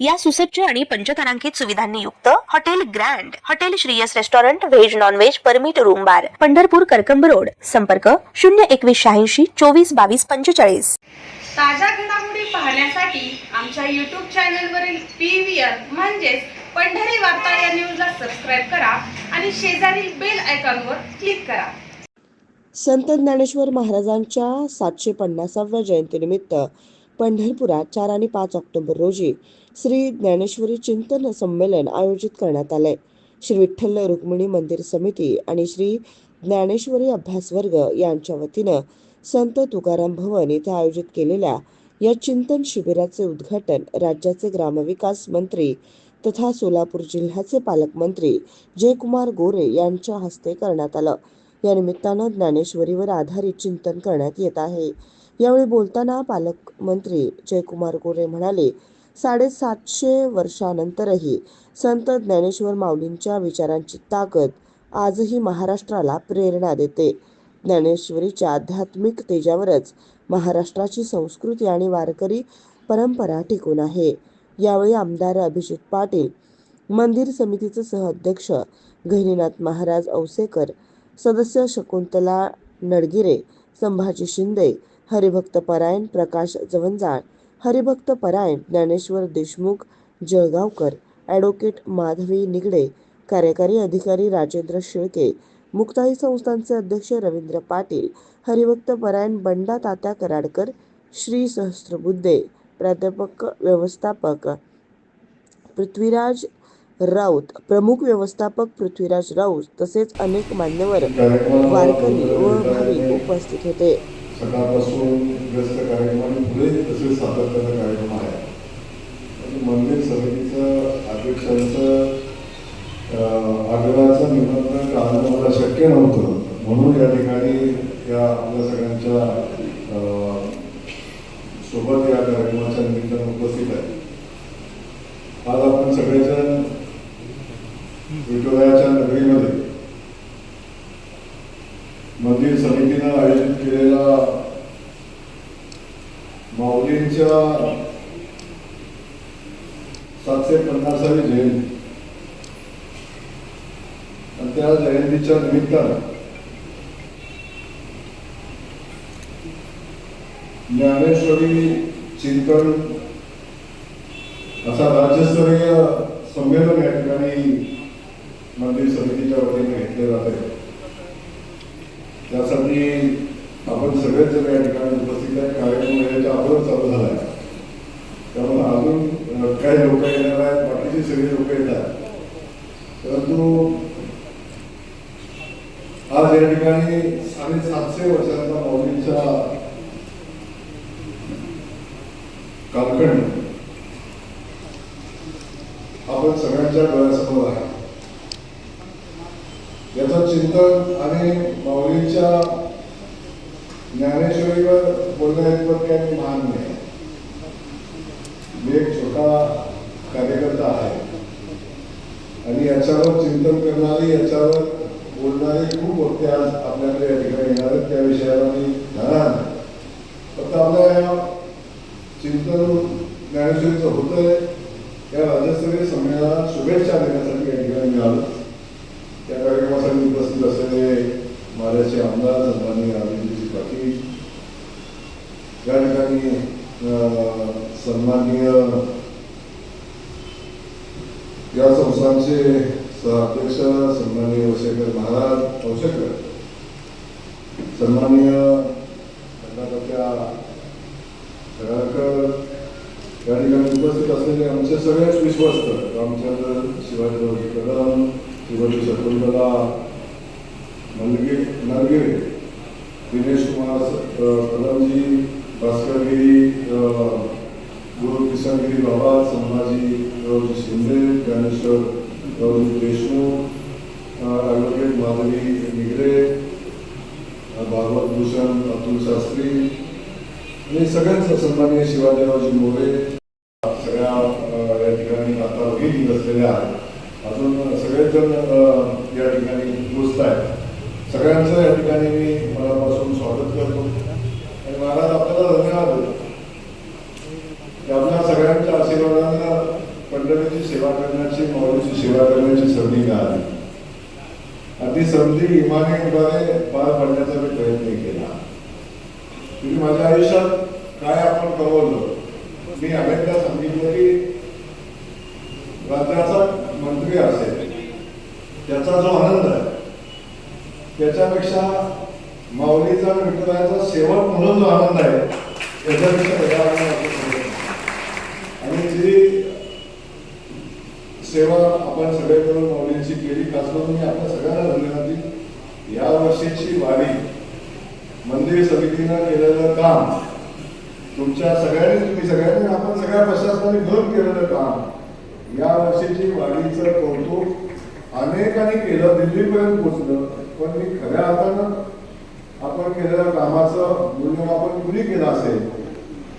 या सुसज्ज आणि पंचतारांकित सुविधांनी युक्त hotel grand hotel Shriyas restaurant veg non veg permit room bar Pandharpur Karkamb road संपर्क शून्य एकवीस शहाऐंशी चोवीस बावीस पंचेचाळीस. ताज्या घडामोडी पाहण्यासाठी आमच्या यूट्यूब चॅनलवरील पी व्ही आर म्हणजेच पंढरी वार्ता या न्यूजला सबस्क्राईब करा आणि शेजारील बेल आयकॉनवर क्लिक करा. संत ज्ञानेश्वर महाराजांच्या सातशे पन्नासाव्या जयंतीनिमित्त पंढरपुरात चार आणि पाच ऑक्टोबर रोजी श्री ज्ञानेश्वरी चिंतन संमेलन आयोजित करण्यात आले श्री विठ्ठल रुक्मिणी मंदिर समिती आणि श्री ज्ञानेश्वरी अभ्यास वर्ग यांच्या वतीनं संत तुकाराम भवन येथे आयोजित केलेल्या या चिंतन शिबिराचे उद्घाटन राज्याचे ग्रामविकास मंत्री तथा सोलापूर जिल्ह्याचे पालकमंत्री जयकुमार गोरे यांच्या हस्ते करण्यात आलं. या निमित्तानं ज्ञानेश्वरीवर आधारित चिंतन करण्यात येत आहे. यावेळी बोलताना पालकमंत्री जयकुमार गोरे म्हणाले साडेसातशे वर्षानंतरही संत ज्ञानेश्वर माऊलींच्या विचारांची ताकद आजही महाराष्ट्राला प्रेरणा देते. ज्ञानेश्वरीच्या आध्यात्मिक तेजावरच महाराष्ट्राची संस्कृती आणि वारकरी परंपरा टिकून आहे. यावेळी आमदार अभिजित पाटील मंदिर समितीचे सहअध्यक्ष गहिनीनाथ महाराज औसेकर सदस्य शकुंतला नडगिरे संभाजी शिंदे हरिभक्त परायण प्रकाश जवंजाळ. हरिभक्त परायण ज्ञानेश्वर देशमुख जळगावकर ॲडव्होकेट माधवी निगडे कार्यकारी अधिकारी राजेंद्र शेळके मुक्ताई संस्थांचे अध्यक्ष रवींद्र पाटील हरिभक्त परायण बंडा तात्या कराडकर श्री सहस्त्रबुद्धे प्राध्यापक व्यवस्थापक पृथ्वीराज राऊत प्रमुख व्यवस्थापक पृथ्वीराज राऊत तसेच अनेक मान्यवर वारकरी व भाविक उपस्थित होते. सकाळपासून व्यस्त कार्यक्रम आणि पुढे तसेच सातत्याचा कार्यक्रम आहे मंदिर समितीचं अध्यक्षांचं आग्रहाचं निमंत्रण टाळणं मला शक्य नव्हतं. म्हणून या ठिकाणी या आपल्या सगळ्यांच्या अं, सोबत या कार्यक्रमाच्या निमित्तानं उपस्थित आहे. आज आपण सगळेजण विठोबाच्या नगरीमध्ये मंदिर समितीनं आयोजित केलेला माऊलींच्या सातशे पन्नासावी जयंती. आणि त्या जयंतीच्या निमित्तानं ज्ञानेश्वरी चिंतन असा राज्यस्तरीय संमेलन या ठिकाणी मंदिर समितीच्या वतीने घेतले जाते त्यासाठी आपण सगळेच जण या ठिकाणी उपस्थित आहे कार्यक्रम याच्या अगोदर चालू झाला आहे त्यामुळे अजून काही लोक येणार आहेत. बाकीची सगळी लोक येतात परंतु आज या ठिकाणी साडेसातशे वर्षांचा मौलींचा कालखंड आपण सगळ्यांच्या डोळ्यासमोर आहे. याचं चिंतन आणि माऊलींच्या ज्ञानेश्वरीवर बोलण्यावर काही महान नाही. मी एक छोटा कार्यकर्ता आहे. आणि याच्यावर चिंतन करणारी याच्यावर बोलणारी खूप वक्ते आज आपल्याकडे या ठिकाणी येणार आहेत. त्या विषयाला मी जाणार फक्त आपल्या या चिंतन ज्ञानेश्वरीचं होतंय. या राज्यस्तरीय संमेलनात शुभेच्छा देण्यासाठी या ठिकाणी मी त्या कार्यक्रमासाठी उपस्थित असलेले माझ्याचे आमदार सन्माननीय अभिजितजी पाटील या ठिकाणी सन्माननीय या संस्थांचे सहाध्यक्ष सन्माननीय वसेकर महाराज औषकर सन्माननीय कर्नाटकच्या कराडकर या ठिकाणी उपस्थित असलेले आमचे सगळेच विश्वस्त रामचंद्र शिवाजीरावजी कदम शिवाजी शकुंतला नलगे नलगिरे दिनेश कुमार कदमजी भास्करगिरी गुरु किसनगिरी बाबा संभाजी रावजी शिंदे ज्ञानेश्वर रावजी देशमुख ॲडव्होकेट माधवी निगरे भागवत भूषण अतुल शास्त्री आणि सगळ्यांचं सन्माननीय शिवाजीरावजी मोरे सगळ्या या ठिकाणी आता भगिनी बसलेल्या आहेत. अजून सगळेजण या ठिकाणी पोचत आहेत. सगळ्यांचं या ठिकाणी मी मनापासून स्वागत करतो आणि महाराज आपल्याला धन्यवाद देतो. आपल्या सगळ्यांच्या आशीर्वादानं पंढरीची सेवा करण्याची माऊलीची सेवा करण्याची संधी मिळाली. आणि ती संधी इमाने उभारे पार पाडण्याचा मी प्रयत्न केला. तुम्ही माझ्या आयुष्यात काय आपण कमवलं? मी अनेकदा सांगितलं की राज्याचा मंत्री असेल त्याचा जो आनंद आहे त्याच्यापेक्षा माऊलीचा विठ्ठलाचा सेवक म्हणून जो आनंद आहे त्याच्यापेक्षा नाही. आणि जी सेवा आपण सगळे माऊलींची केली खास करून मी आपल्या सगळ्यांना धन्यवाद या वर्षीची वारी मंदिर समितीनं केलेलं काम तुमच्या सगळ्यांनी तुम्ही सगळ्यांनी आपण सगळ्या प्रशासनाने मिळून केलेलं काम या वर्षीची वाढीचं कौतुक अनेकांनी केलं दिल्लीपर्यंत पोचलं पण मी खऱ्या अर्थानं आपण केलेल्या कामाचं मूल्यमापन कुणी केलं असेल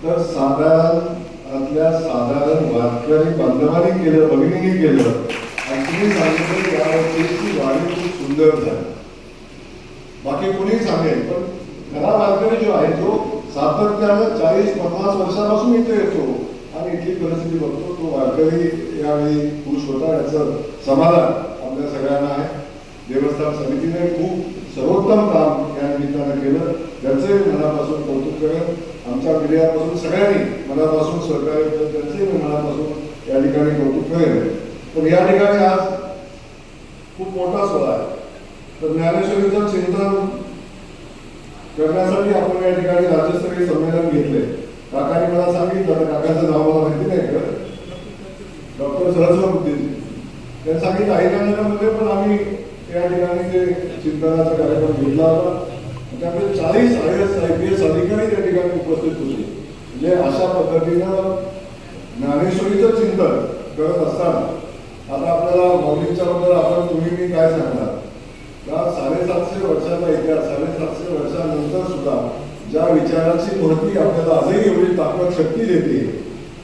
तर साधारणतल्या साधारण वारकरी बांधवांनी केलं भगिनीने केलं. आणि तुम्ही सांगितलं की या खूप सुंदर झाली. बाकी कुणी सांगेल पण खरा वारकरी जो आहे तो सातत्यानं चाळीस पन्नास वर्षापासून इथे येतो. आणि इथली परिस्थिती बघतो तो वारकरी यावेळी खुश होता याचं समाधान आपल्या सगळ्यांना आहे. देवस्थान समितीने खूप सर्वोत्तम काम या निमित्तानं केलं. त्याचे मनापासून कौतुक करत आमच्या मीडियापासून सगळ्यांनी मनापासून सहकार्य केलं त्यांचंही मनापासून या ठिकाणी कौतुक करेल पण या ठिकाणी आज खूप मोठा सोहळा आहे. तर ज्ञानेश्वरीचं चिंतन करण्यासाठी आपण या ठिकाणी राज्यस्तरीय संमेलन घेतले काकाने मला सांगितलं तर काकाचं नाव मला माहिती नाही का डॉक्टर सरस्वती त्यांनी सांगितलं ऐकानगरमध्ये पण आम्ही त्या ठिकाणी ते चिंतनाचा कार्यक्रम घेतला होता. त्यामुळे चाळीस I S I P S अधिकारी त्या ठिकाणी उपस्थित होते. म्हणजे अशा पद्धतीनं ज्ञानेश्वरीचं चिंतन करत असताना आता आपल्याला मौलींच्या बद्दल आपण तुम्ही मी काय सांगणार? का साडेसातशे वर्षाचा इतिहास साडेसातशे वर्षानंतर सुद्धा ज्या विचाराची महती आपल्याला आजही एवढी ताकद शक्ती देते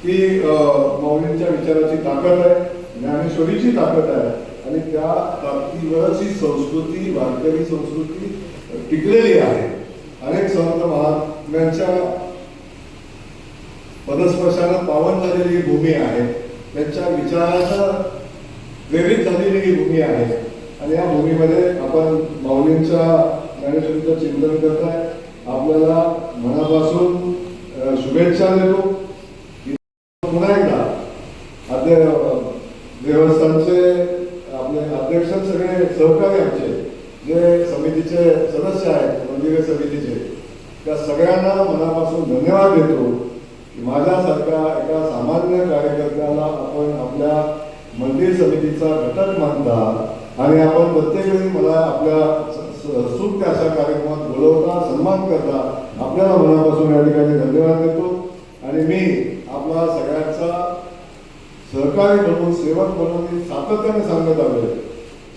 ती मौलींच्या विचाराची ताकद आहे ज्ञानेश्वरीची ताकद आहे. आणि त्या ताकदीवरच ही संस्कृती वारकरी संस्कृती टिकलेली आहे. अनेक संत महात्म्यांच्या पदस्पर्शानं पावन झालेली ही भूमी आहे. त्यांच्या विचाराचं प्रेरित झालेली ही भूमी आहे. आणि या भूमीमध्ये आपण माऊलींच्या ज्ञानेश्वरीचं चिंतन करत आहे आपल्याला मनापासून शुभेच्छा देतो. पुन्हा एकदा आद्य देवस्थानचे सगळे सहकारी आमचे जे समितीचे सदस्य आहेत मंदिर समितीचे त्या सगळ्यांना मनापासून धन्यवाद देतो की माझ्यासारख्या एका सामान्य कार्यकर्त्याला आपण आपल्या मंदिर समितीचा घटक मानता आणि आपण प्रत्येक वेळी मला आपल्या सुख सुप्त अशा कार्यक्रमात बोलवता सन्मान करता आपल्याला मनापासून या ठिकाणी धन्यवाद देतो. आणि मी आपला सगळ्यांचा सहकारी म्हणून सेवक म्हणून मी सातत्याने सांगत आलो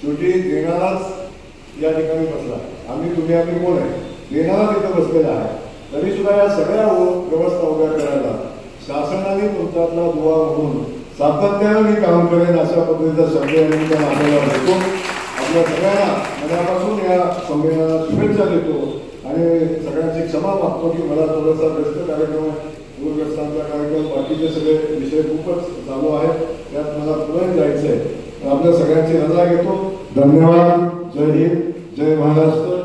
शेवटी देणाराच या ठिकाणी बसला. आम्ही तुम्ही आम्ही कोण आहे? देणारा तिथं बसलेला आहे. तरी सुद्धा या सगळ्या व्यवस्था उभ्या करायला शासनाने तुमच्यातला दुवा म्हणून सातत्यानं मी काम करेन अशा पद्धतीचा शब्द या निमित्तानं आपल्याला आपल्या सगळ्यांना मनापासून या संमेलनाला शुभेच्छा देतो. आणि सगळ्यांची क्षमा मागतो की मला थोडासा व्यस्त कार्यक्रम आहे. पूरग्रस्तांचा कार्यक्रम बाकीचे सगळे विषय खूपच चालू आहेत. त्यात मला पुढे जायचं आहे आपल्या सगळ्यांची रजा घेतो. धन्यवाद. जय हिंद. जय महाराष्ट्र.